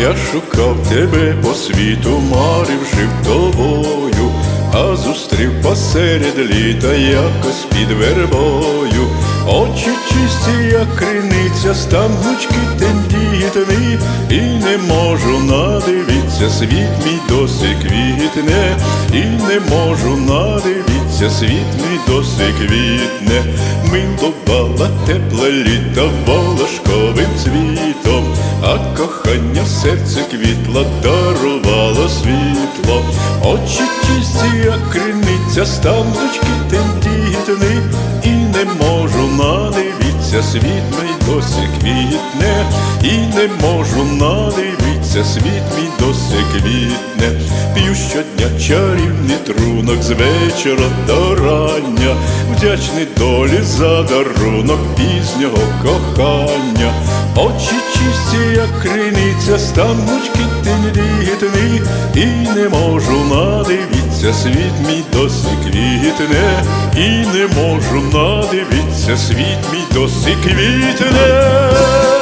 Я шукав тебе по світу, марив жив тобою, а зустрів посеред літа якось під вербою. Очі чисті, як криниця, стан гнучки тендітний, і не можу надивитися, світ мій досі квітне, і не можу надивитися, світ мій досі квітне, милувала тепле літо волошковим цвітом, а кохання серце квітла дарувало світло, очі чисті, як криниця, стан гнучки надивитися, світ мій досі квітне, і не можу надивитися, світ мій досі квітне, п'ю щодня чарівний трунок з вечора до рання, вдячний долі за дарунок пізнього кохання, очі чисті, як криниця, станучки тендітний, і не можу надивитися, світ мій досі квітне, і не можу надивитися, світ мій досі квітне.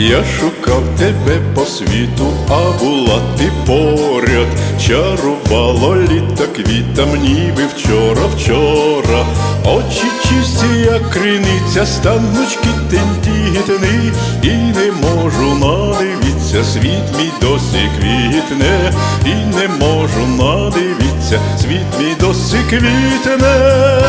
Я шукав тебе по світу, а була ти поряд, чарувало літо квітам, ніби вчора, вчора, очі чисті, як криниця, станучки тендітний, і не можу надивитися, світ мій досі квітне, і не можу надивитися, світ мій досі квітне.